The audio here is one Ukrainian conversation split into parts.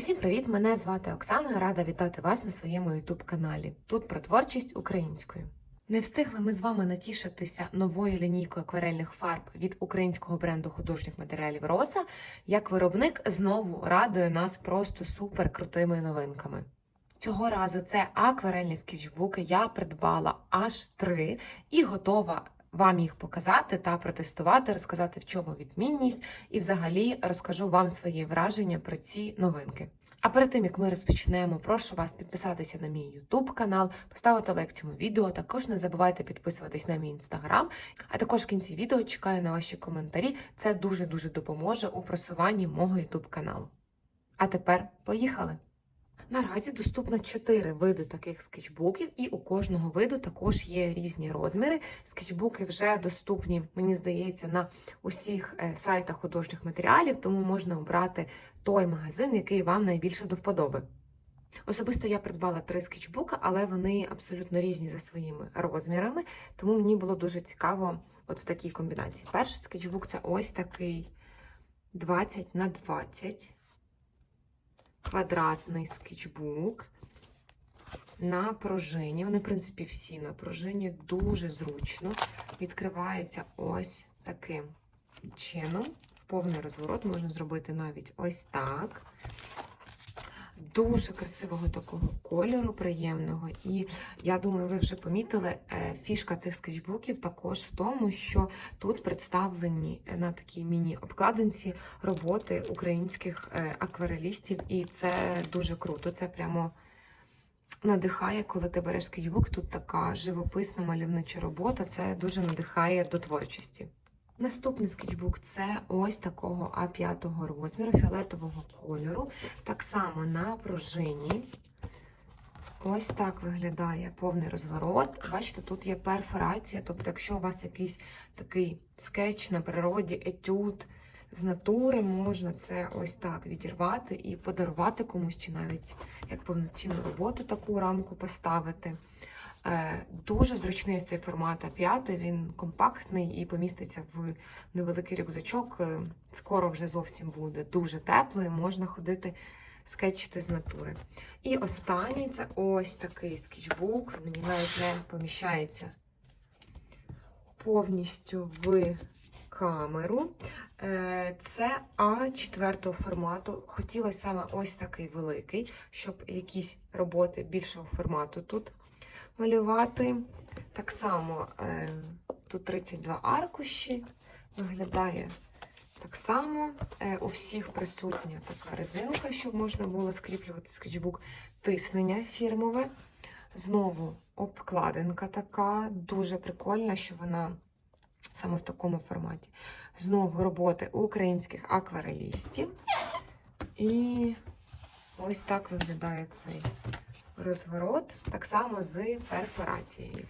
Усім привіт! Мене звати Оксана. Рада вітати вас на своєму youtube каналі. Тут про творчість українською. Не встигли ми з вами натішитися новою лінійкою акварельних фарб від українського бренду художніх матеріалів Роса, як виробник знову радує нас просто супер крутими новинками. Цього разу це акварельні скетчбуки. Я придбала аж три і готова вам їх показати та протестувати, розказати, в чому відмінність, і взагалі розкажу вам свої враження про ці новинки. А перед тим як ми розпочнемо, прошу вас підписатися на мій YouTube канал, поставити лайк цьому відео. Також не забувайте підписуватись на мій інстаграм. А також в кінці відео чекаю на ваші коментарі. Це дуже дуже допоможе у просуванні мого YouTube каналу. А тепер поїхали! Наразі доступно 4 види таких скетчбуків, і у кожного виду також є різні розміри. Скетчбуки вже доступні, мені здається, на усіх е, сайтах художніх матеріалів, тому можна обрати той магазин, який вам найбільше до вподоби. Особисто я придбала три скетчбука, але вони абсолютно різні за своїми розмірами, тому мені було дуже цікаво от в такій комбінації. Перший скетчбук це ось такий 20 на 20 квадратний скетчбук на пружині. Вони, в принципі, всі на пружині дуже зручно. Відкривається ось таким чином. В повний розворот можна зробити навіть ось так. Дуже красивого такого кольору, приємного. І я думаю, ви вже помітили, е, фішка цих скетчбуків також в тому, що тут представлені на такій міні-обкладинці роботи українських е, акварелістів, і це дуже круто. Це прямо надихає, коли ти береш скетчбук. Тут така живописна мальовнича робота. Це дуже надихає до творчості. Наступний скетчбук це ось такого А5 розміру, фіолетового кольору. Так само на пружині. Ось так виглядає повний розворот. Бачите, тут є перфорація. Тобто, якщо у вас якийсь такий скетч на природі, етюд з натури, можна це ось так відірвати і подарувати комусь, чи навіть як повноцінну роботу таку рамку поставити. Е, Дуже зручний цей формат А5, він компактний і поміститься в невеликий рюкзачок. Е, Скоро вже зовсім буде дуже тепло і можна ходити скетчити з натури. І останній це ось такий скетчбук. Мені навіть не поміщається повністю в камеру. Е, Це А4 формату. Хотілося саме ось такий великий, щоб якісь роботи більшого формату тут малювати. Так само е, тут 32 аркуші, виглядає так само. Е, у всіх присутня така резинка, щоб можна було скріплювати скетчбук, тиснення фірмове. Знову обкладинка така, дуже прикольна, що вона саме в такому форматі. Знову роботи українських акварелістів. І ось так виглядає цей розворот, так само з перфорацією.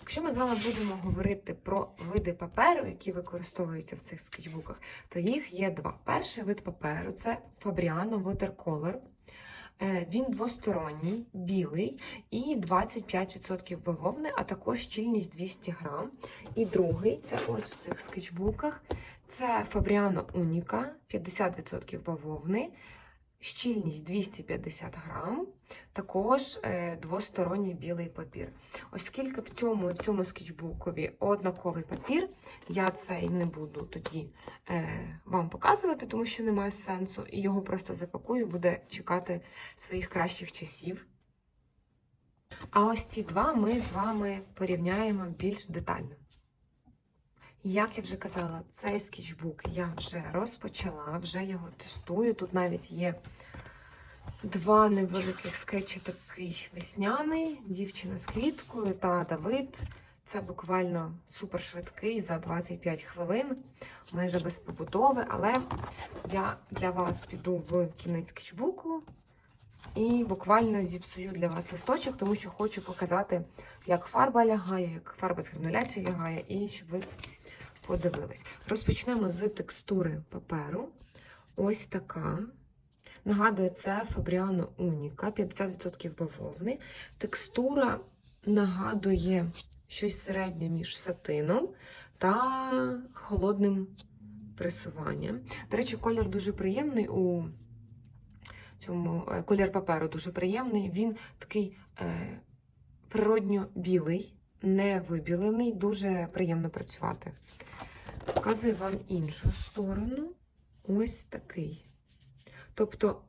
Якщо ми з вами будемо говорити про види паперу, які використовуються в цих скетчбуках, то їх є два. Перший вид паперу це Fabriano Watercolor. Е, Він двосторонній, білий і 25% бавовни, а також щільність 200 грам. І другий це ось в цих скетчбуках. Це Fabriano Unica, 50% бавовни, щільність 250 грам, також е, двосторонній білий папір. Оскільки в цьому в цьому скетчбукові однаковий папір, я цей не буду тоді е, вам показувати, тому що немає сенсу, і його просто запакую, буде чекати своїх кращих часів. А ось ці два ми з вами порівняємо більш детально. Як я вже казала, цей скетчбук я вже розпочала, вже його тестую. Тут навіть є два невеликих скетчі, такий весняний, дівчина з квіткою та Давид. Це буквально супер швидкий за 25 хвилин, майже без побудови, але я для вас піду в кінець скетчбуку і буквально зіпсую для вас листочок, тому що хочу показати, як фарба лягає, як фарба з грануляцією лягає, і щоб ви подивились. Розпочнемо з текстури паперу. Ось така. Нагадую, це Fabriano Unica, 50% бавовни. Текстура нагадує щось середнє між сатином та холодним пресуванням. До речі, колір дуже приємний у цьому е, колір паперу дуже приємний. Він такий е, природньо білий, не вибілений, дуже приємно працювати. Показую вам іншу сторону. Ось такий. Тобто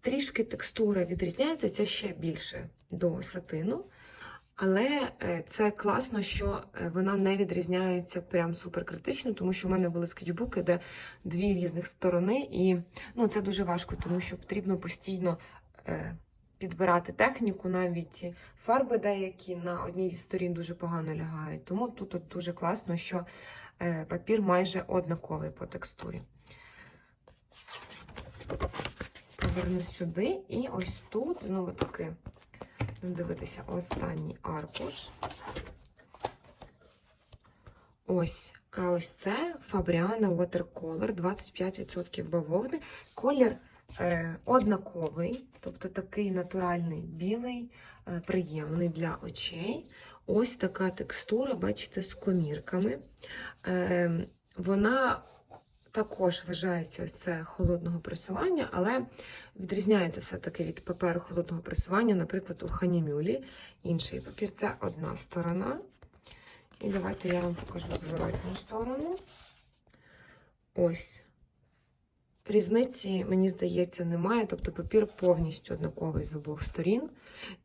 трішки текстура відрізняється, це ще більше до сатину. Але е, це класно, що е, вона не відрізняється прям супер критично, тому що в мене були скетчбуки, де дві різних сторони, і ну, це дуже важко, тому що потрібно постійно е, підбирати техніку, навіть фарби деякі на одній зі сторін дуже погано лягають. Тому тут от дуже класно, що папір майже однаковий по текстурі. Поверну сюди, і ось тут, ну, таки. Дивитися останній аркуш. Ось. А ось це Fabriano Watercolor, 25% бавовни. Колір е, однаковий, тобто такий натуральний білий, е, приємний для очей. Ось така текстура, бачите, з комірками. Е, вона також вважається ось це холодного пресування, але відрізняється все-таки від паперу холодного пресування, наприклад, у ханімюлі. Інший папір це одна сторона. І давайте я вам покажу зворотню сторону. Ось. Різниці, мені здається, немає, тобто папір повністю однаковий з обох сторін.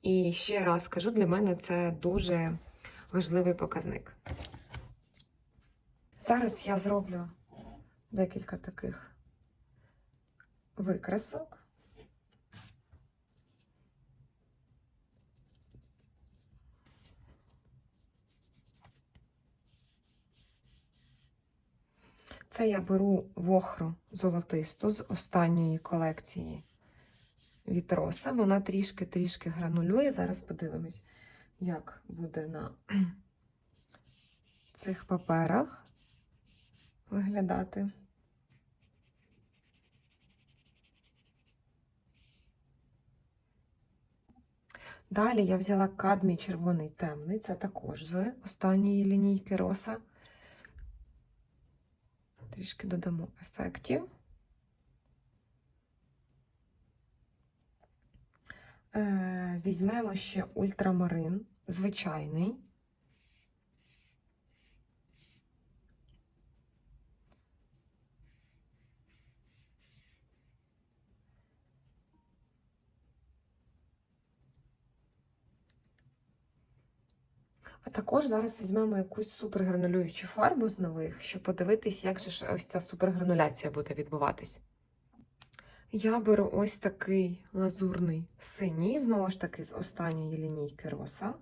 І ще раз скажу, для мене це дуже важливий показник. Зараз я зроблю декілька таких викрасок. Це я беру вохру золотисту з останньої колекції від Роса. Вона трішки-трішки гранулює. Зараз подивимось, як буде на цих паперах виглядати. Далі я взяла кадмій червоний темний, це також з останньої лінійки роса. Трішки додамо ефектів. Е, Візьмемо ще ультрамарин, звичайний. Також зараз візьмемо якусь супергранулюючу фарбу з нових, щоб подивитись, як же ж ось ця супергрануляція буде відбуватись. Я беру ось такий лазурний синій, знову ж таки, з останньої лінійки роса.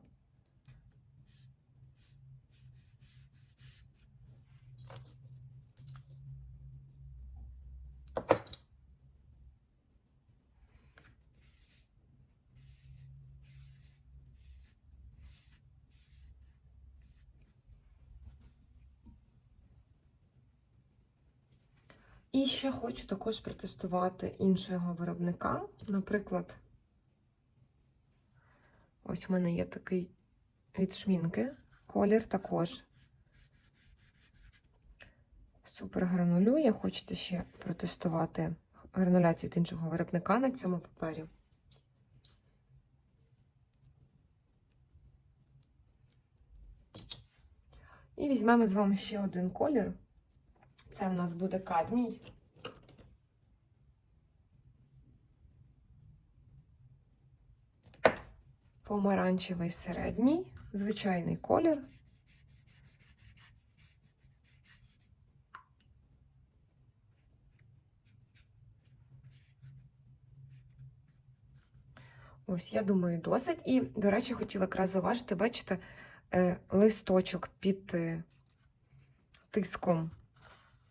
І ще хочу також протестувати іншого виробника. Наприклад, ось в мене є такий від шмінки. Колір також супер гранулює. Хочеться ще протестувати грануляцію від іншого виробника на цьому папері. І візьмемо з вами ще один колір. Це в нас буде кадмій. Помаранчевий середній, звичайний колір. Ось, я думаю, досить. І, до речі, хотіла якраз зауважити, бачите, е, листочок під е, тиском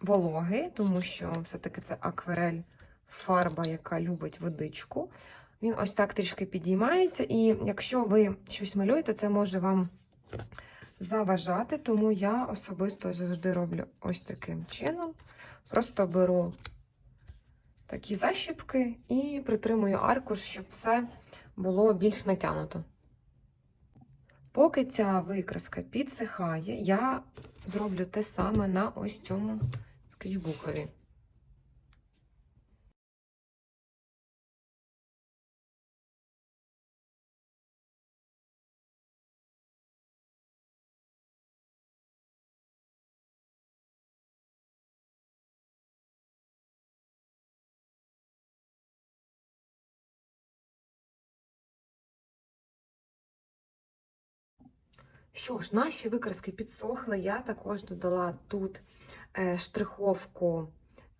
вологий, тому що все-таки це акварель фарба, яка любить водичку. Він ось так трішки підіймається, і якщо ви щось малюєте, це може вам заважати, тому я особисто завжди роблю ось таким чином. Просто беру такі защіпки і притримую аркуш, щоб все було більш натягнуто. Поки ця викраска підсихає, я зроблю те саме на ось цьому скетчбукові. Що ж, наші викраски підсохли, я також додала тут штриховку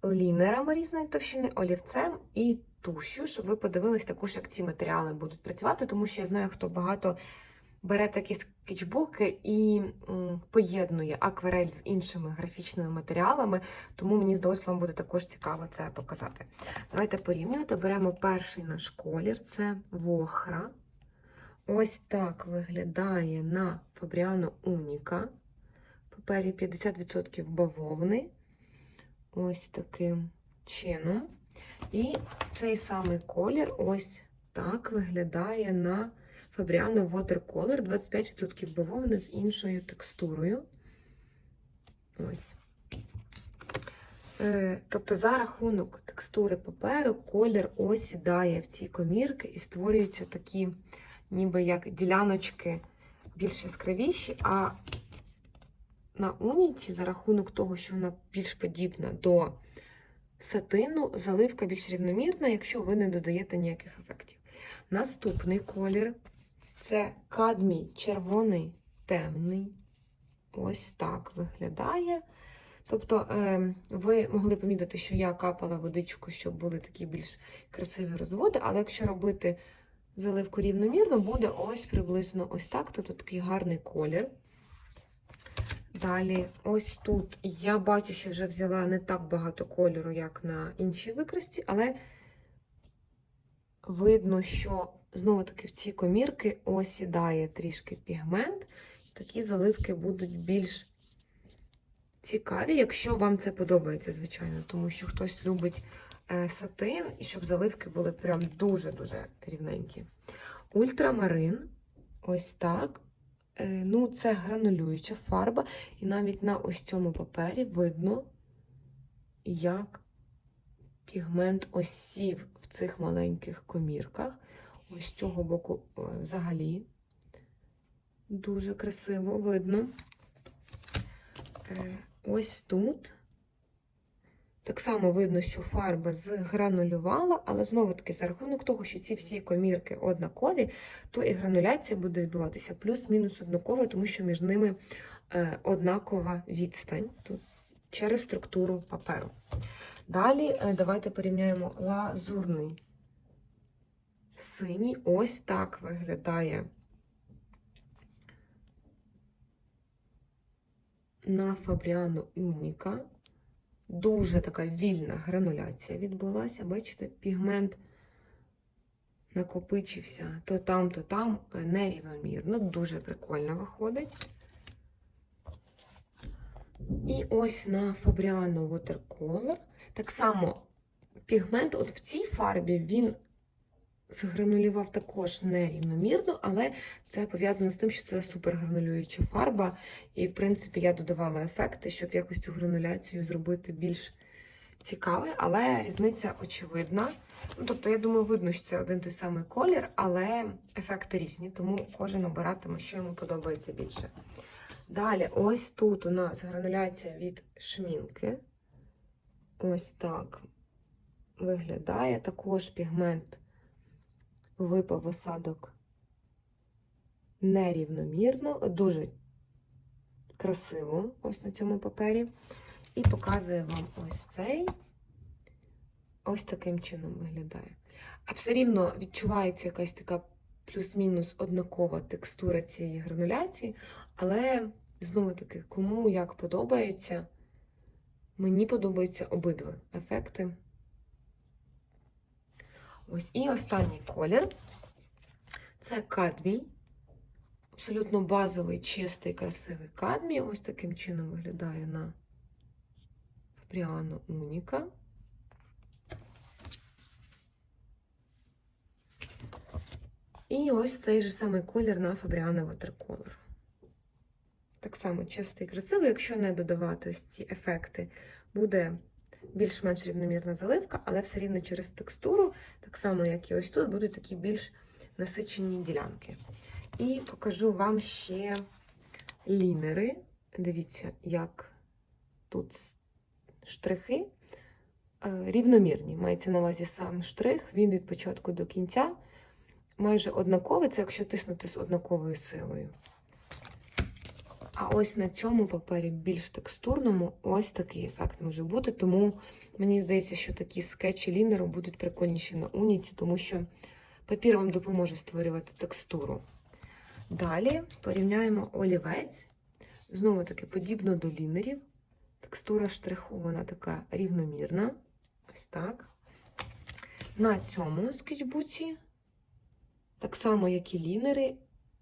лінерами різної товщини, олівцем і тушю, щоб ви подивились також, як ці матеріали будуть працювати, тому що я знаю, хто багато бере такі скетчбуки і поєднує акварель з іншими графічними матеріалами, тому мені здалося, вам буде також цікаво це показати. Давайте порівнювати. Беремо перший наш колір, це вохра. Ось так виглядає на Фабріано Уніка. Папері 50% бавовни. Ось таким чином. І цей самий колір ось так виглядає на Fabriano Watercolor 25% бавовни з іншою текстурою. Ось. Е, Тобто, за рахунок текстури паперу, колір осідає в ці комірки і створюються такі, ніби як діляночки більш яскравіші, а на уніці, за рахунок того, що вона більш подібна до сатину, заливка більш рівномірна, якщо ви не додаєте ніяких ефектів. Наступний колір це кадмій червоний темний. Ось так виглядає. Тобто, е, ви могли помітити, що я капала водичку, щоб були такі більш красиві розводи, але якщо робити заливку рівномірно, буде ось приблизно ось так, тобто такий гарний колір. Далі, ось тут я бачу, що вже взяла не так багато кольору, як на іншій викрасті, але видно, що знову-таки в ці комірки осідає трішки пігмент. Такі заливки будуть більш цікаві, якщо вам це подобається, звичайно, тому що хтось любить е, сатин і щоб заливки були прям дуже-дуже рівненькі. Ультрамарин, ось так. Е, Ну, це гранулююча фарба, і навіть на ось цьому папері видно, як пігмент осів в цих маленьких комірках. Ось з цього боку е, взагалі дуже красиво видно. Е, Ось тут. Так само видно, що фарба згранулювала, але знову-таки за рахунок того, що ці всі комірки однакові, то і грануляція буде відбуватися плюс-мінус однаково, тому що між ними е, однакова відстань тут, через структуру паперу. Далі е, давайте порівняємо лазурний синій. Ось так виглядає на Фабріано Уніка. Дуже така вільна грануляція відбулася. Бачите, пігмент накопичився то там, то там е, нерівномірно. Дуже прикольно виходить. І ось на Fabriano Watercolor. Так само пігмент от в цій фарбі він згранулював також нерівномірно, але це пов'язано з тим, що це супергранулююча фарба. І, в принципі, я додавала ефекти, щоб якось цю грануляцію зробити більш цікавою, але різниця очевидна. Ну, тобто, я думаю, видно, що це один той самий колір, але ефекти різні, тому кожен обиратиме, що йому подобається більше. Далі, ось тут у нас грануляція від шмінки. Ось так виглядає. Також пігмент випав осадок нерівномірно, дуже красиво ось на цьому папері. І показую вам ось цей. Ось таким чином виглядає. А все рівно відчувається якась така плюс-мінус однакова текстура цієї грануляції, але знову-таки, кому як подобається, мені подобаються обидва ефекти. Ось і останній колір це кадмій. Абсолютно базовий, чистий, красивий кадмій. Ось таким чином виглядає на Fabriano Unica. І ось цей же самий колір на Fabriano Watercolor. Так само чистий красивий, якщо не додавати ось ці ефекти, буде більш-менш рівномірна заливка, але все рівно через текстуру, так само, як і ось тут, будуть такі більш насичені ділянки. І покажу вам ще лінери. Дивіться, як тут штрихи е, рівномірні. Мається на увазі сам штрих, він від початку до кінця майже однаковий, це якщо тиснути з однаковою силою. А ось на цьому папері більш текстурному ось такий ефект може бути. Тому мені здається, що такі скетчі лінеру будуть прикольніші на уніці, тому що папір вам допоможе створювати текстуру. Далі порівняємо олівець. Знову таки подібно до лінерів. Текстура штриху, вона така рівномірна. Ось так. На цьому скетчбуці, так само, як і лінери,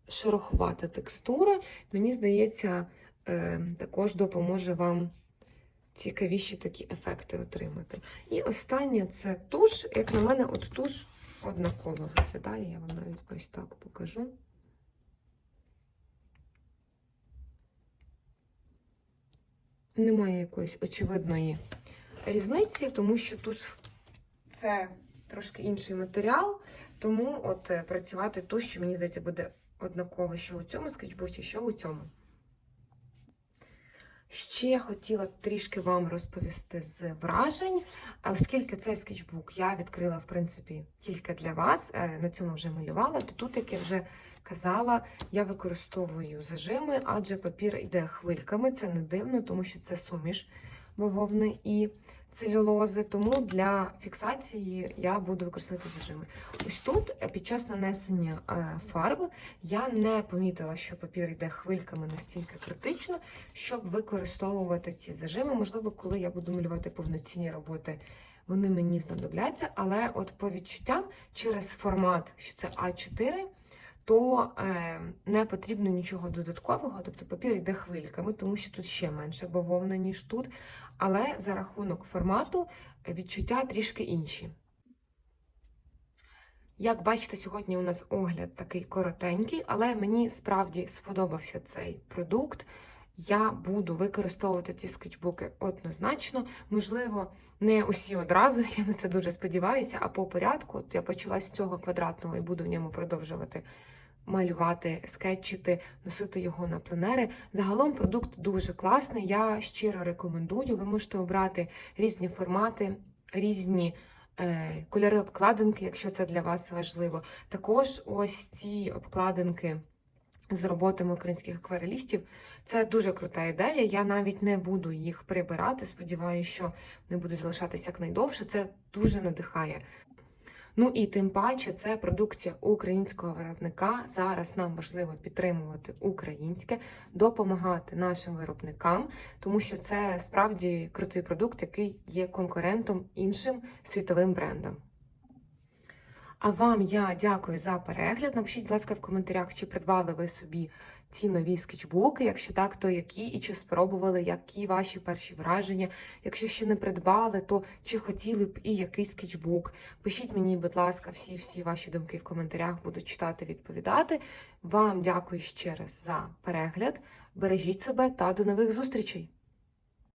шероховата текстура. Мені здається, е, також допоможе вам цікавіші такі ефекти отримати. І останнє це туш. Як на мене, от туш однаково виглядає. Я вам навіть ось так покажу. Немає якоїсь очевидної різниці, тому що туш це трошки інший матеріал, тому от е, працювати туш, мені здається, буде однаково, що у цьому скетчбуці, що у цьому. Ще я хотіла трішки вам розповісти з вражень, оскільки цей скетчбук я відкрила, в принципі, тільки для вас, е, на цьому вже малювала, то тут, як я вже казала, я використовую зажими, адже папір йде хвильками, це не дивно, тому що це суміш бавовни і целюлози, тому для фіксації я буду використовувати зажими. Ось тут е, під час нанесення е, фарб я не помітила, що папір йде хвильками настільки критично, щоб використовувати ці зажими. Можливо, коли я буду малювати повноцінні роботи, вони мені знадобляться, але от по відчуттям через формат, що це А4, то е, не потрібно нічого додаткового, тобто папір йде хвильками, тому що тут ще менше бавовна, ніж тут. Але за рахунок формату відчуття трішки інші. Як бачите, сьогодні у нас огляд такий коротенький, але мені справді сподобався цей продукт. Я буду використовувати ці скетчбуки однозначно. Можливо, не усі одразу, я на це дуже сподіваюся, а по порядку. От я почала з цього квадратного і буду в ньому продовжувати малювати, скетчити, носити його на пленери. Загалом продукт дуже класний. Я щиро рекомендую. Ви можете обрати різні формати, різні. е, Кольори обкладинки, якщо це для вас важливо. Також ось ці обкладинки з роботами українських акварелістів. Це дуже крута ідея. Я навіть не буду їх прибирати. Сподіваюся, що вони будуть залишатися якнайдовше. Це дуже надихає. Ну і тим паче це продукція українського виробника. Зараз нам важливо підтримувати українське, допомагати нашим виробникам, тому що це справді крутий продукт, який є конкурентом іншим світовим брендам. А вам я дякую за перегляд. Напишіть, будь ласка, в коментарях, чи придбали ви собі ці нові скетчбуки. Якщо так, то які і чи спробували, які ваші перші враження. Якщо ще не придбали, то чи хотіли б і який скетчбук. Пишіть мені, будь ласка, всі-всі ваші думки в коментарях, буду читати, відповідати. Вам дякую ще раз за перегляд. Бережіть себе та до нових зустрічей!